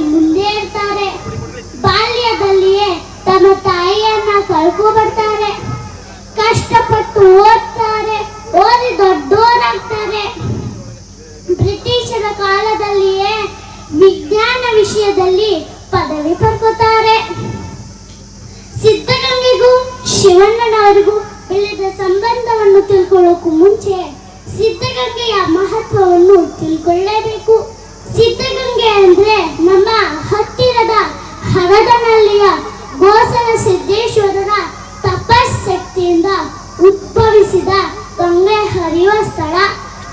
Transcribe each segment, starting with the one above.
ಮುಂದೆ ಇರ್ತಾರೆ. ಬಾಲ್ಯದಲ್ಲಿಯೇ ತಮ್ಮ ತಾಯಿಯನ್ನ ಕಳ್ಕೊ ಬರ್ತಾರೆ. ಕಷ್ಟಪಟ್ಟು ಓದ್ತಾರೆ. ಓದಿ ದೊಡ್ಡೋರಾಗ್ತಾರೆ. ಬ್ರಿಟಿಷರ ಕಾಲದಲ್ಲಿಯೇ ವಿಜ್ಞಾನ ವಿಷಯದಲ್ಲಿ ಪದವಿ ಪಡ್ಕೋತಾರೆ. ಸಿದ್ಧಗಂಗೆಗೂ ಶಿವಣ್ಣನವರಿಗೂ ಬೆಳೆದ ಸಂಬಂಧವನ್ನು ತಿಳ್ಕೊಳ್ಳೋಕು ಮುಂಚೆ ಸಿದ್ಧಗಂಗೆಯ ಹರದನಹಳ್ಳಿಯ ಗೋಸಲ ಸಿದ್ದೇಶ್ವರನ ತಪಶಕ್ತಿಯಿಂದ ಉದ್ಭವಿಸಿದ ಗಂಗೆ ಹರಿಯುವ ಸ್ಥಳ.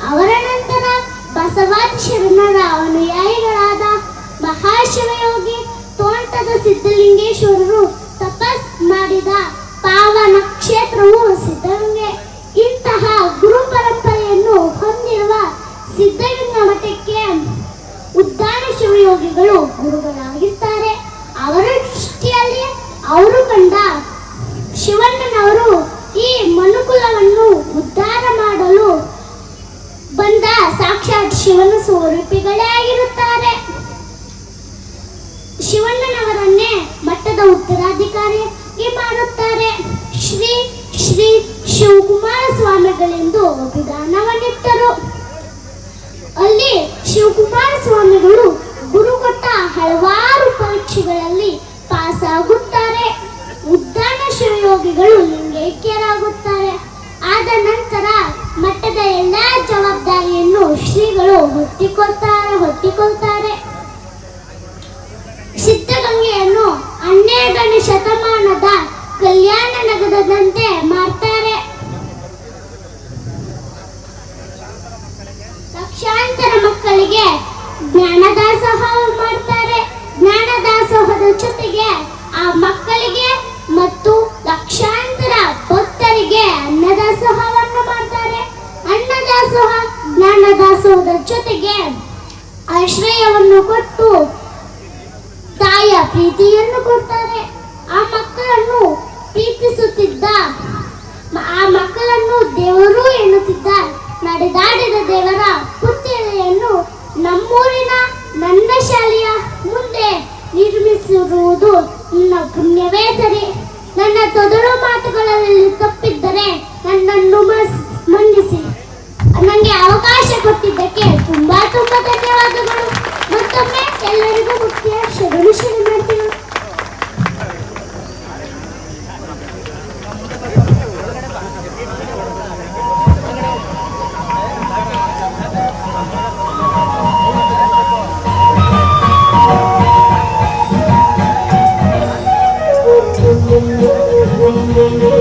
ಅವರ ನಂತರ ಬಸವಾದಿ ಶರಣರ ಅನುಯಾಯಿಗಳಾದ ಮಹಾಶಿವಯೋಗಿ ತೋಂಟದ ಸಿದ್ಧಲಿಂಗೇಶ್ವರರು ತಪಸ್ ಮಾಡಿದ ಪಾವನ ಕ್ಷೇತ್ರವು ಸಿದ್ಧಗಂಗೆ. ಇಂತಹ ಗುರು ಪರಂಪರೆಯನ್ನು ಹೊಂದಿರುವ ಸಿದ್ಧಗಂಗಾ ಮಠಕ್ಕೆ ಉದ್ದಾನ ಶಿವಯೋಗಿಗಳು ಗುರುಗಳಾಗಿರ್ತಾರೆ. ಅವರ ಅವರು ಕಂಡ ಶಿವಣ್ಣನವರು ಈ ಮನುಕುಲವನ್ನು ಉದ್ಧಾರ ಮಾಡಲು ಬಂದ ಸಾಕ್ಷಾತ್ ಶಿವನ ಸ್ವರೂಪಿಗಳೇ ಆಗಿರುತ್ತಾರೆ. ಶಿವಣ್ಣನವರನ್ನೇ ಮಠದ ಉತ್ತರಾಧಿಕಾರಿ ಮಾಡುತ್ತಾರೆ. ಶ್ರೀ ಶ್ರೀ ಶಿವಕುಮಾರ ಸ್ವಾಮಿಗಳೆಂದು ವಿಧಾನವನ್ನಿಟ್ಟರು ಅಲ್ಲಿ ಶಿವಕುಮಾರ ಸ್ವಾಮಿಗಳು ಗುರುಕೊಟ್ಟ ಹಲವಾರು ಪರೀಕ್ಷೆಗಳಲ್ಲಿ ಪಾಸ್ ಉದ್ದಾನ ಶಿವಯೋಗಿಗಳು ಲಿಂಗೈಕ್ಯರಾಗುತ್ತಾರೆ ಆದ ನಂತರ ಮಠದ ಎಲ್ಲಾ ಜವಾಬ್ದಾರಿಯನ್ನು ಶ್ರೀಗಳು ಹೊತ್ತಿಕೊಳ್ತಾರೆ ಹೊತ್ತಿಕೊಳ್ತಾರೆ. ಸಿದ್ಧಗಂಗೆಯನ್ನು ಹನ್ನೆರಡನೇ ಶತಮಾನದ ಕಲ್ಯಾಣ ನಗರದಂತೆ ಮಾಡ್ತಾರೆ. ಲಕ್ಷಾಂತರ ಮಕ್ಕಳಿಗೆ ಜ್ಞಾನದಾಸೋಹ ಮಾಡ್ತಾರೆ. ಜ್ಞಾನದಾಸೋಹದ ಜೊತೆಗೆ ಆ ಮಕ್ಕಳಿಗೆ ಮತ್ತು ಲಕ್ಷಾಂತರ ಭಕ್ತರಿಗೆ ಅನ್ನದಾಸೋಹವನ್ನು ಮಾಡ್ತಾರೆ. ಅನ್ನದಾಸೋಹ, ಜ್ಞಾನದಾಸೋಹದ ಜೊತೆಗೆ ಆಶ್ರಯವನ್ನು ಕೊಟ್ಟು ತಾಯ ಪ್ರೀತಿಯನ್ನು ಕೊಡ್ತಾರೆ. ಆ ಮಕ್ಕಳನ್ನು ಪ್ರೀತಿಸುತ್ತಿದ್ದ, ಆ ಮಕ್ಕಳನ್ನು ದೇವರು ಎನ್ನುತ್ತಿದ್ದ ನಡೆದಾಡಿದ ದೇವರ ತೊದಲು ಮಾತುಗಳಲ್ಲಿ ತಪ್ಪಿದ್ದರೆ ನನ್ನನ್ನು ಮಂಡಿಸಿ. ನನಗೆ ಅವಕಾಶ ಕೊಟ್ಟಿದ್ದಕ್ಕೆ ತುಂಬಾ ತುಂಬಾ ಧನ್ಯವಾದಗಳು. ಮತ್ತೊಮ್ಮೆ ಎಲ್ಲರಿಗೂ ಮುಖ್ಯ ಶರಣು ಮಾಡ್ತೀನಿ Thank Oh. whoa, whoa.